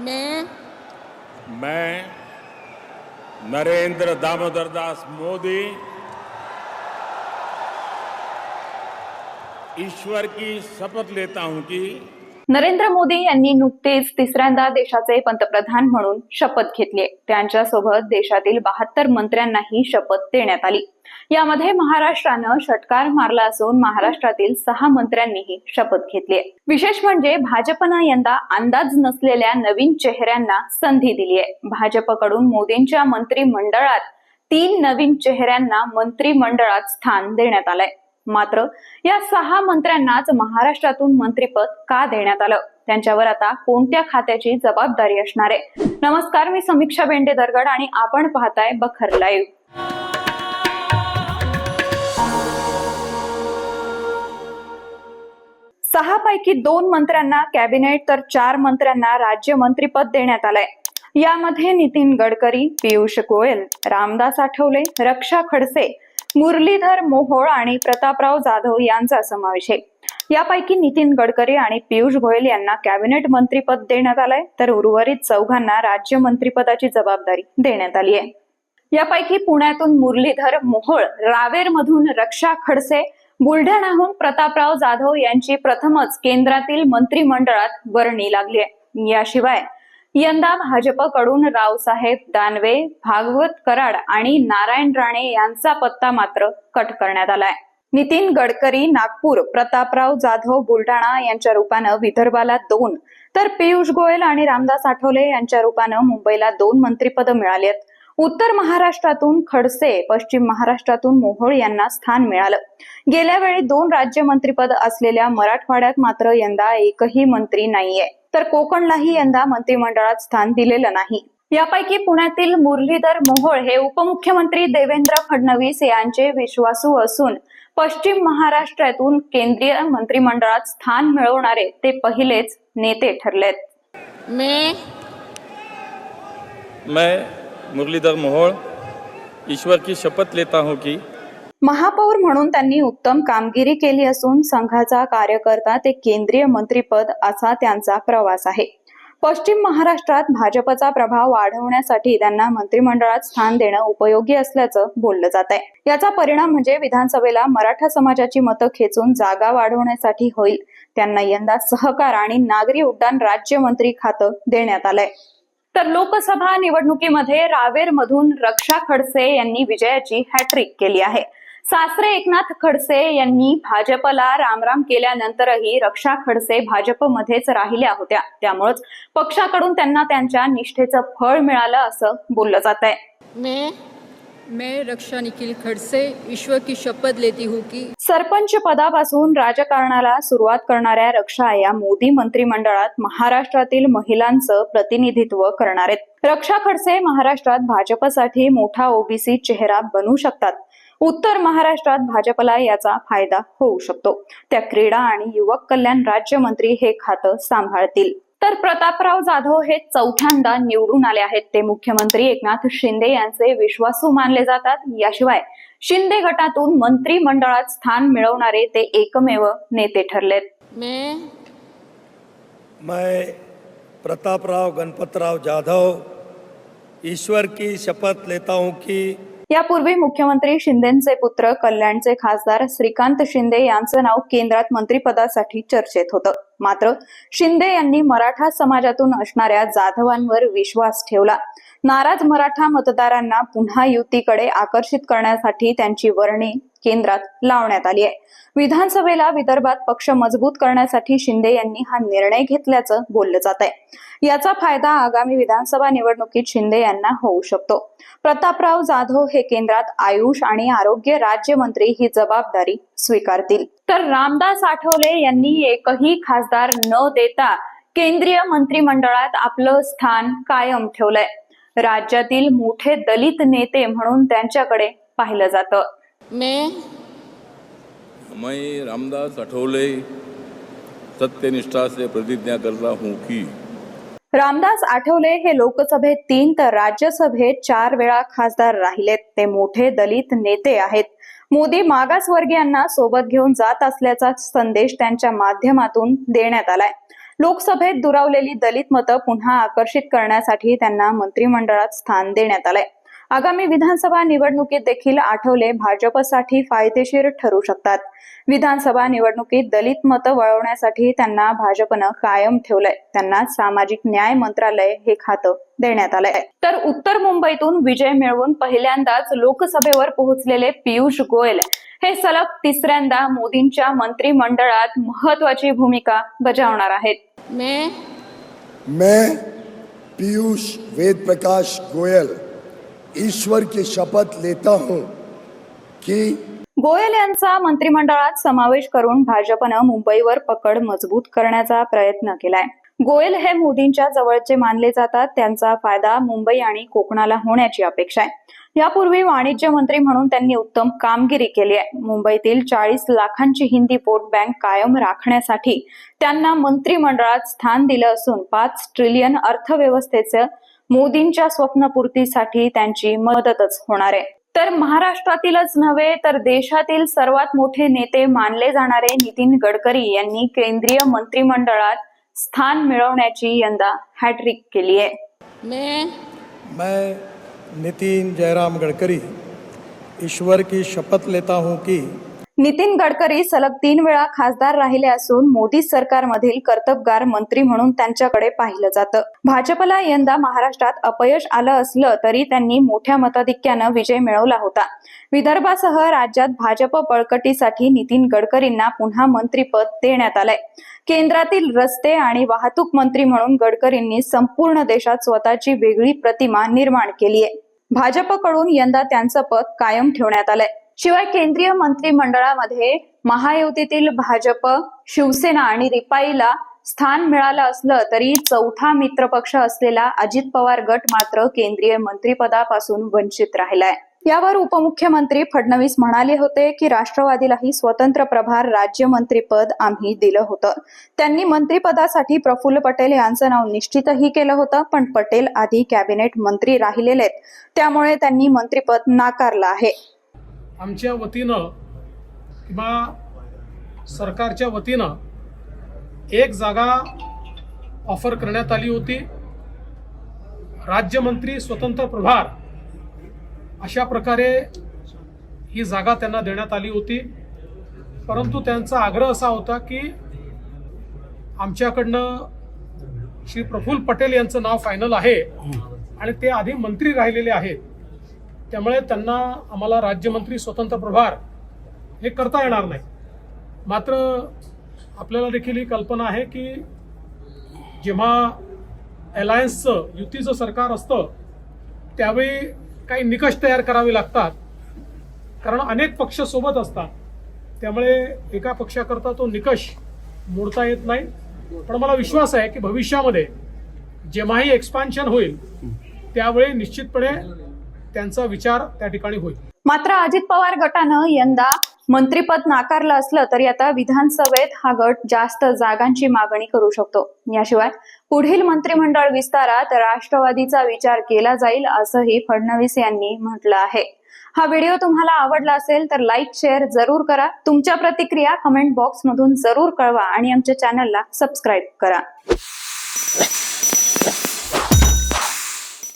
मैं मैं नरेंद्र दामोदर दास मोदी ईश्वर की शपथ लेता हूं कि नरेंद्र मोदी यांनी नुकतेच तिसऱ्यांदा देशाचे पंतप्रधान म्हणून शपथ घेतली. त्यांच्यासोबत देशातील बहात्तर मंत्र्यांनाही शपथ देण्यात आली. यामध्ये महाराष्ट्रानं षटकार मारला असून महाराष्ट्रातील सहा मंत्र्यांनीही शपथ घेतली. विशेष म्हणजे भाजपनं यंदा अंदाज नसलेल्या नवीन चेहऱ्यांना संधी दिली आहे. भाजपकडून मोदींच्या मंत्रिमंडळात तीन नवीन चेहऱ्यांना मंत्रिमंडळात स्थान देण्यात आलंय. मात्र या सहा मंत्र्यांनाच महाराष्ट्रातून मंत्रीपद का देण्यात आलं? त्यांच्यावर आता कोणत्या खात्याची जबाबदारी असणार आहे? नमस्कार मी समीक्षा बेंडे दरगड आणि आपण पाहताय बखर लाईव्ह. सहा पैकी दोन मंत्र्यांना कॅबिनेट तर चार मंत्र्यांना राज्य मंत्रीपद देण्यात आलंय. यामध्ये नितीन गडकरी पियुष गोयल रामदास आठवले रक्षा खडसे मुरलीधर मोहोळ आणि प्रतापराव जाधव यांचा समावेश आहे. यापैकी नितीन गडकरी आणि पियुष गोयल यांना कॅबिनेट मंत्रीपद देण्यात आलंय. तर उर्वरित चौघांना राज्यमंत्रीपदाची जबाबदारी देण्यात आली आहे. यापैकी पुण्यातून मुरलीधर मोहोळ रावेरमधून रक्षा खडसे बुलढाण्याहून प्रतापराव जाधव यांची प्रथमच केंद्रातील मंत्रिमंडळात वर्णी लागली आहे. याशिवाय यंदा भाजपकडून रावसाहेब दानवे भागवत कराड आणि नारायण राणे यांचा पत्ता मात्र कट करण्यात आलाय. नितीन गडकरी नागपूर प्रतापराव जाधव बुलढाणा यांच्या रूपानं विदर्भाला दोन तर पियुष गोयल आणि रामदास आठवले यांच्या रूपानं मुंबईला दोन मंत्रिपद मिळाली आहेत. उत्तर महाराष्ट्रातून खडसे पश्चिम महाराष्ट्रातून मोहोळ यांना स्थान मिळालं. गेल्या वेळी दोन राज्यमंत्रीपद असलेल्या मराठवाड्यात मात्र यंदा एकही मंत्री नाहीये. तर कोकणलाही यंदा मंत्रिमंडळात स्थान दिलेलं नाही. यापैकी पुण्यातील मुरलीधर मोहोळ हे उपमुख्यमंत्री देवेंद्र फडणवीस यांचे विश्वासू असून पश्चिम महाराष्ट्रातून केंद्रीय मंत्रिमंडळात स्थान मिळवणारे ते पहिलेच नेते ठरलेत. मैं मैं मुरलीधर मोहोळ ईश्वर की शपथ लेता हूं कि महापौर म्हणून त्यांनी उत्तम कामगिरी केली असून संघाचा कार्यकर्ता ते केंद्रीय मंत्रीपद असा त्यांचा प्रवास आहे. पश्चिम महाराष्ट्रात भाजपचा प्रभाव वाढवण्यासाठी त्यांना मंत्रिमंडळात स्थान देणं उपयोगी असल्याचं बोललं जात आहे याचा परिणाम म्हणजे विधानसभेला मराठा समाजाची मतं खेचून जागा वाढवण्यासाठी होईल. त्यांना यंदा सहकार आणि नागरी उड्डाण राज्यमंत्री खातं देण्यात आलंय. तर लोकसभा निवडणुकीमध्ये रावेर मधून रक्षा खडसे यांनी विजयाची हॅट्रिक केली आहे. सासरे एकनाथ खडसे यांनी भाजपला रामराम केल्यानंतरही रक्षा खडसे भाजपमध्येच राहिल्या होत्या. त्यामुळेच पक्षाकडून त्यांना त्यांच्या निष्ठेचं फळ मिळालं असं बोललं जात आहे मैं मैं रक्षा निखिल खड़से ईश्वर की शपथ लेती हूँ कि सरपंच पदापासून राजकारणाला सुरुवात करणाऱ्या रक्षा या मोदी मंत्रिमंडळात महाराष्ट्रातील महिलांचं प्रतिनिधित्व करणार आहेत. रक्षा खडसे महाराष्ट्रात भाजपसाठी मोठा ओबीसी चेहरा बनू शकतात. उत्तर महाराष्ट्रात भाजपला याचा फायदा होऊ शकतो. त्या क्रीडा आणि युवक कल्याण राज्यमंत्री हे खातं सांभाळतील. तर प्रतापराव जाधव हे चौथ्यांदा निवडून आले आहेत. ते मुख्यमंत्री एकनाथ शिंदे यांचे विश्वासू मानले जातात. याशिवाय शिंदे गटातून मंत्रिमंडळात स्थान मिळवणारे ते एकमेव नेते ठरलेत. मैं मैं प्रतापराव गणपतराव जाधव ईश्वर की शपथ लेता हूं कि यापूर्वी मुख्यमंत्री शिंदेचे पुत्र कल्याणचे खासदार श्रीकांत शिंदे यांचं नाव केंद्रात मंत्रिपदासाठी चर्चेत होतं. मात्र शिंदे यांनी मराठा समाजातून असणाऱ्या जाधवांवर विश्वास ठेवला. नाराज मराठा मतदारांना पुन्हा युतीकडे आकर्षित करण्यासाठी त्यांची वर्णी केंद्रात लावण्यात आली आहे. विधानसभेला विदर्भात पक्ष मजबूत करण्यासाठी शिंदे यांनी हा निर्णय घेतल्याचं बोललं जात आहे. याचा फायदा आगामी विधानसभा निवडणुकीत शिंदे यांना होऊ शकतो. प्रतापराव जाधव हे केंद्रात आयुष आणि आरोग्य राज्यमंत्री ही जबाबदारी स्वीकारतील. तर रामदास आठवले यांनी एकही खासदार न देता केंद्रीय मंत्रिमंडळात आपलं स्थान कायम ठेवलंय. राज्यातील मोठे दलित नेते म्हणून त्यांच्याकडे पाहिलं जातं. मैं रामदास अठोले सत्यनिष्ठा से प्रतिज्ञा करता हूं कि रामदास आठवले हे लोकसभेत तीन तर राज्यसभेत चार वेळा खासदार राहिलेत. ते मोठे दलित नेते आहेत. मोदी मागासवर्गीयांना सोबत घेऊन जात असल्याचा संदेश त्यांच्या माध्यमातून देण्यात आलाय. लोकसभेत दुरावलेली दलित मतं पुन्हा आकर्षित करण्यासाठी त्यांना मंत्रिमंडळात स्थान देण्यात आलंय. आगामी विधानसभा निवडणुकीत देखील आठवले भाजपसाठी फायदेशीर ठरू शकतात. विधानसभा निवडणुकीत दलित मतं वळवण्यासाठी त्यांना भाजपनं कायम ठेवलंय. त्यांना सामाजिक न्याय मंत्रालय हे खातं देण्यात आलंय. तर उत्तर मुंबईतून विजय मिळवून पहिल्यांदाच लोकसभेवर पोहोचलेले पियुष गोयल. हे सलग तिसऱ्यांदा मोदींच्या मंत्रिमंडळात महत्वाची भूमिका बजावणार आहेत. मैं मैं पीयूष वेद प्रकाश गोयल ईश्वर की शपथ लेता हूं कि गोयल यांचा मंत्रिमंडळात समावेश करून भाजपनं मुंबईवर पकड मजबूत करण्याचा प्रयत्न केलाय. गोयल हे मोदींच्या जवळचे मानले जातात. त्यांचा फायदा मुंबई आणि कोकणाला होण्याची अपेक्षा आहे. यापूर्वी वाणिज्य मंत्री म्हणून त्यांनी उत्तम कामगिरी केली आहे. मुंबईतील चाळीस लाखांची हिंदी पोट बँक कायम राखण्यासाठी त्यांना मंत्रिमंडळात स्थान दिलं असून पाच ट्रिलियन अर्थव्यवस्थेचं मोदींच्या स्वप्नपूर्तीसाठी त्यांची मदतच होणार आहे. तर महाराष्ट्रातीलच नव्हे तर देशातील सर्वात मोठे नेते मानले जाणारे नितीन गडकरी यांनी केंद्रीय मंत्रिमंडळात स्थान मिळवण्याची यंदा हॅट्रिक केली आहे. मैं मैं नितिन जयराम गडकरी ईश्वर की शपथ लेता हूं कि नितीन गडकरी सलग तीन वेळा खासदार राहिले असून मोदी सरकारमधील कर्तबगार मंत्री म्हणून त्यांच्याकडे पाहिलं जातं. भाजपला यंदा महाराष्ट्रात अपयश आलं असलं तरी त्यांनी मोठ्या मताधिक्यानं विजय मिळवला होता. विदर्भासह राज्यात भाजप बळकटीसाठी नितीन गडकरींना पुन्हा मंत्रीपद देण्यात आलंय. केंद्रातील रस्ते आणि वाहतूक मंत्री म्हणून गडकरींनी संपूर्ण देशात स्वतःची वेगळी प्रतिमा निर्माण केली आहे भाजपकडून यंदा त्यांचं पद कायम ठेवण्यात आलंय. शिवाय केंद्रीय मंत्रिमंडळामध्ये महायुतीतील भाजप शिवसेना आणि रिपाईला स्थान मिळालं असलं तरी चौथा मित्रपक्ष असलेला अजित पवार गट मात्र केंद्रीय मंत्रिपदापासून वंचित राहिलाय. यावर उपमुख्यमंत्री फडणवीस म्हणाले होते की राष्ट्रवादीलाही स्वतंत्र प्रभार राज्यमंत्रीपद आम्ही दिलं होतं. त्यांनी मंत्रिपदासाठी प्रफुल्ल पटेल यांचं नाव निश्चितही केलं होतं पण पटेल आधी कॅबिनेट मंत्री राहिलेले आहेत त्यामुळे त्यांनी मंत्रिपद नाकारलं आहे. आमच्या वतीनं किंवा सरकारच्या वतीनं एक जागा ऑफर करण्यात आली होती. राज्यमंत्री स्वतंत्र प्रभार अशा प्रकारे ही जागा त्यांना देण्यात आली होती. परंतु त्यांचा आग्रह असा होता की आमच्याकडनं श्री प्रफुल्ल पटेल यांचं नाव फायनल आहे आणि ते आधी मंत्री राहिलेले आहेत. त्यामुळे त्यांना आम्हाला राज्यमंत्री स्वतंत्र प्रभार हे करता येणार नाही. मात्र आपल्याला देखील ही कल्पना आहे की जेव्हा अलायन्सचं युतीचं सरकार असतं त्यावेळी काही निकष तयार करावे लागतात. कारण अनेक पक्ष सोबत असतात. त्यामुळे एका पक्षाकरता तो निकष मोडता येत नाही. पण मला विश्वास आहे की भविष्यामध्ये जेव्हाही एक्सपान्शन होईल त्यावेळी निश्चितपणे त्यांचा विचार त्या ठिकाणी होईल. मात्र अजित पवार गटानं यंदा मंत्रीपद नाकारलं असलं तरी आता विधानसभेत हा गट जास्त जागांची मागणी करू शकतो. याशिवाय पुढील मंत्रिमंडळ विस्तारात राष्ट्रवादीचा विचार केला जाईल असंही फडणवीस यांनी म्हटलं आहे. हा व्हिडिओ तुम्हाला आवडला असेल तर लाईक शेअर जरूर करा. तुमच्या प्रतिक्रिया कमेंट बॉक्स मधून जरूर कळवा आणि आमच्या चॅनलला सबस्क्राईब करा.